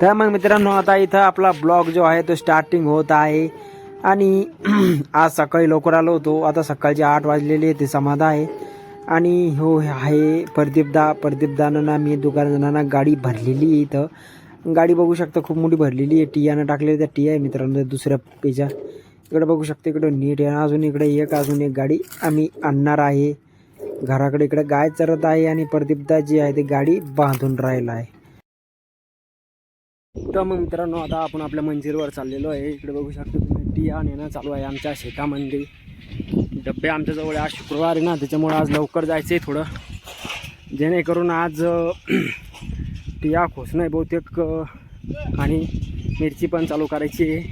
तर मग मित्रांनो आता इथं आपला ब्लॉग जो आहे तो स्टार्टिंग होत आहे. आणि आज सकाळी लवकर आलो होतो. आता सकाळचे आठ वाजलेले ते समाधा आहे. आणि हो आहे प्रदीपदा प्रदीपदानांना मी दोघा गाडी भरलेली आहे इथं. गाडी बघू शकता खूप मोठी भरलेली आहे. टियानं टाकलेली त्या टिया आहे मित्रांनो दुसऱ्या पेजा इकडे बघू शकता इकडे नीट आहे. अजून इकडे एक अजून एक गाडी आम्ही आणणार आहे. घराकडे इकडे गाय चरत आहे आणि प्रदीपदा जी आहे ती गाडी बांधून राहिला आहे. तर मग मित्रांनो आता आपण आपल्या मंजिरवर चाललेलो आहे. इकडे बघू शकतो तुम्ही टिया नेणं चालू आहे आमच्या शेतामध्ये डबे आमच्याजवळ आज शुक्रवार आहे ना त्याच्यामुळे आज लवकर जायचं आहे थोडं. जेणेकरून आज टिया खोसणं आहे बहुतेक आणि मिरची पण चालू करायची आहे.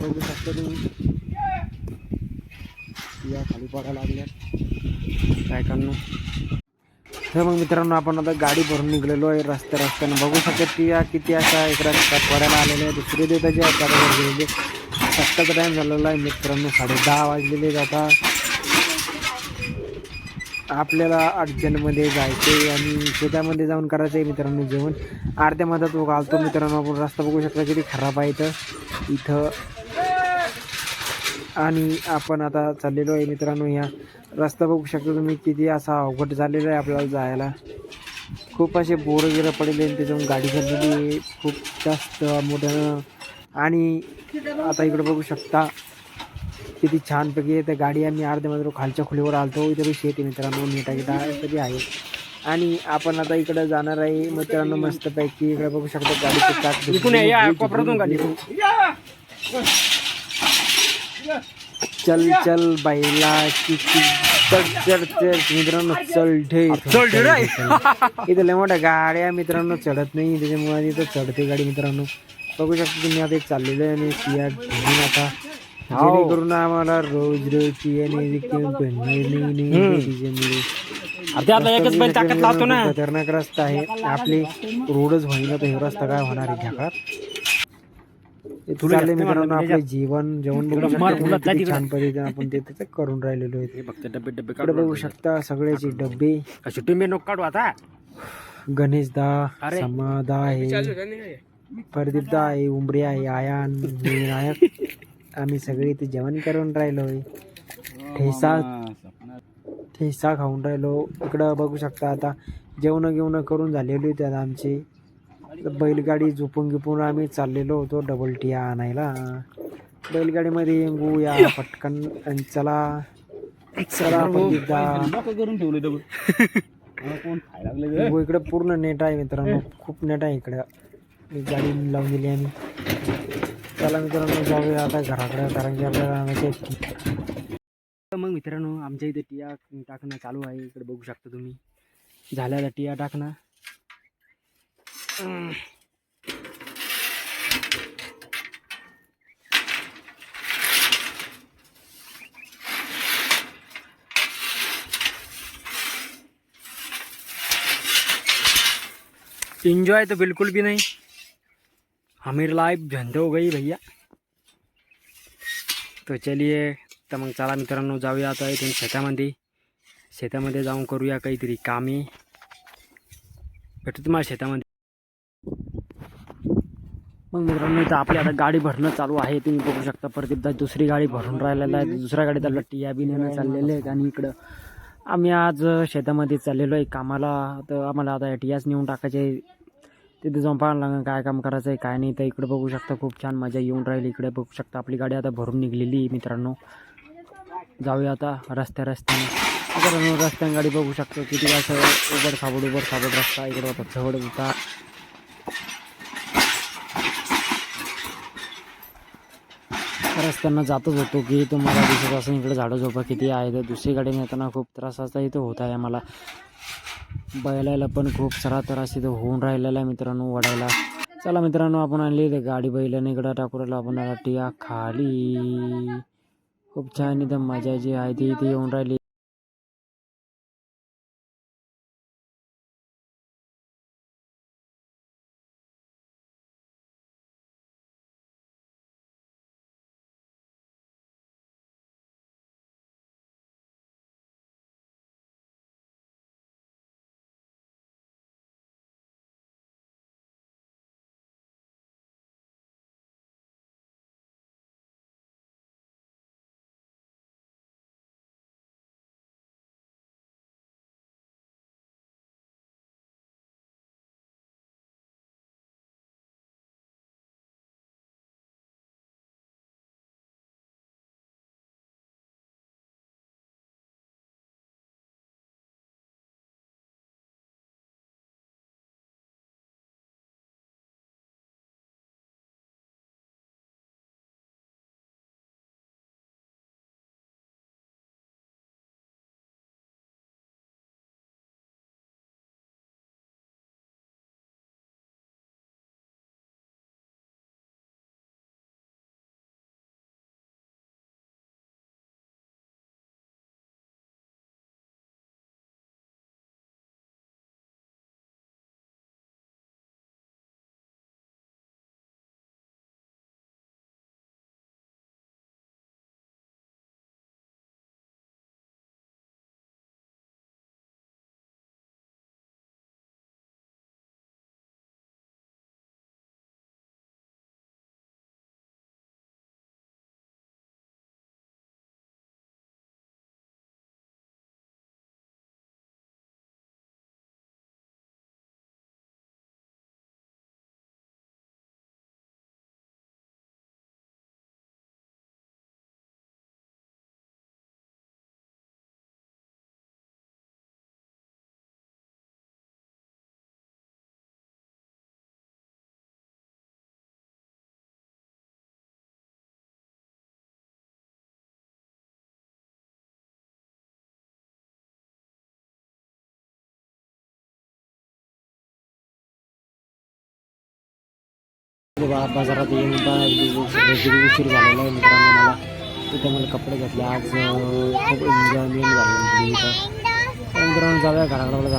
बघू शकता तुम्ही. टिया खाली पडायला लागल्या काय करणं तर मग मित्रांनो आपण आता गाडी भरून निघलेलो आहे रस्त्या रस्त्यानं. बघू शकत की या किती अशा इकडे पडायला आलेले आहे दुसरे देताचे आहेत गाडी गेलेले सत्ताचा टाईम झालेला आहे मित्रांनो. साडे दहा वाजलेले आता. आपल्याला अर्जंटमध्ये जायचे आणि शेतामध्ये जाऊन करायचं आहे मित्रांनो जेवण. अर्ध्या मधात घालतो मित्रांनो. आपण रस्ता बघू शकता किती खराब आहे तर इथं आणि आपण आता चाललेलो आहे मित्रांनो ह्या रस्ता बघू शकता तुम्ही किती असा अवघड झालेला आहे आपल्याला जायला. खूप असे बोरं गिरं पडलेले आणि त्याच्यातून गाडी चाललेली आहे खूप जास्त मोठ्यानं आणि आता इकडे बघू शकता किती छानपैकी आहे त्या गाडी आम्ही अर्ध्या मध्ये खालच्या खोलीवर आलतो. इथे बी शेती मित्रांनो नीटा गिटा तरी आहे. आणि आपण आता इकडे जाणार आहे मित्रांनो मस्तपैकी. इकडे बघू शकता गाडी गाडी चल चल बैला किती चढ चढ चढ. मित्रांनो चल ढे. इथं लय मोठ्या गाड्या मित्रांनो चढत नाही. त्याच्यामुळे इथं चढते गाडी मित्रांनो. बघू शकता तुम्ही आता चाललेलं आहे आणि सिया घेऊन आता जेणेकरून आम्हाला रोज रोज सियाने खतरनाक रस्ता आहे. आपले रोडच होईना तर हे रस्ता काय होणार आहे? जगात चालले मित्रांनो आपले जीवन जेवण बघू शकता. किती छान पद्धतीने आपण ते तिथे करून राहिलेलो आहे. फक्त डबे डबे इकडे बघू शकता सगळ्याचे डबे मी नको काढू आता. गणेशदा अरे. समादा आहे. प्रदीपदा आहे उमरे आहे आयान नायक आम्ही सगळे इथे जेवण करून राहिलोय. ठेसा. ठेसा खाऊन राहिलो. इकडं बघू शकता आता जेवण घेऊन करून झालेली होती आता आमची. बैलगाडी झोपून गिपून आम्ही चाललेलो होतो डबल टिया आणायला. बैलगाडीमध्ये येंगू या पटकन आणि चला. चला प्रदीपदा करून ठेवले डबल कोण खायला लागले हो इकडे पूर्ण नेट आहे मित्रांनो. खूप नेट आहे इकडे. एक गाडी लावून दिली आम्ही. चला मित्रांनो जाऊया आता घराकडे कारण की आपल्याला मग मित्रांनो आमच्या इथे टिया टाकणं चालू आहे. इकडे बघू शकता तुम्ही. झाल्याला टिया टाकणं. इंजॉय तो बिल्कुल भी नहीं। हमीर लाइफ झंड हो गई भैया। तो चलिए तर मग चला मित्रांनो जाऊया आता इथून शेतामध्ये. शेतामध्ये जाऊन करूया काहीतरी कामे. भेटू तुम्हाला शेतामध्ये. मग मित्रांनो इथं आपली आता गाडी भरणं चालू आहे. तुम्ही बघू शकता प्रदीपदा दुसरी गाडी भरून राहिलेला आहे. दुसऱ्या गाडीत आपल्या या बी नेणं चाललेले आहेत आणि इकडं आम्ही आज शेतामध्ये चाललेलो आहे कामाला. तर आम्हाला आता एटीआस नेऊन टाकायचे आहे. तिथे जाऊन पाहायला लागेल काय काम करायचं आहे काय नाही. तर इकडे बघू शकता खूप छान मजा येऊन राहिली. इकडे बघू शकता आपली गाडी आता भरून निघलेली मित्रांनो. जाऊया आता रस्त्या रस्त्याने. मित्रांनो रस्त्याने गाडी बघू शकतो. किती असं उबड खाबड उबड खाबड रस्ता. इकडं होता झवड होता. रस्त्यानं जातच होतो की तुम्हाला दिसत असं इकडे झाडं झोपा किती आहे तर दुसरी नेताना खूप त्रासाचा इथं होत आहे आम्हाला. बैलायला पण खूप सारा त्रास इथं होऊन राहिलेला आहे मित्रांनो वडायला. चला मित्रांनो आपण आणली इथे गाडी बैलाने इकडं टाकू राहिलो आपण टिया खाली. खूप छान इथं मजा जी आहे ती इथे येऊन राहिली. आलो बा बाजारात येऊन बा म्हणजे उशीर झालेला आहे मित्रांनो मला. तिथे मला कपडे घेतले. आज खूप एन्जॉयमेंट झालं मित्रांनो. जाऊया घराकडे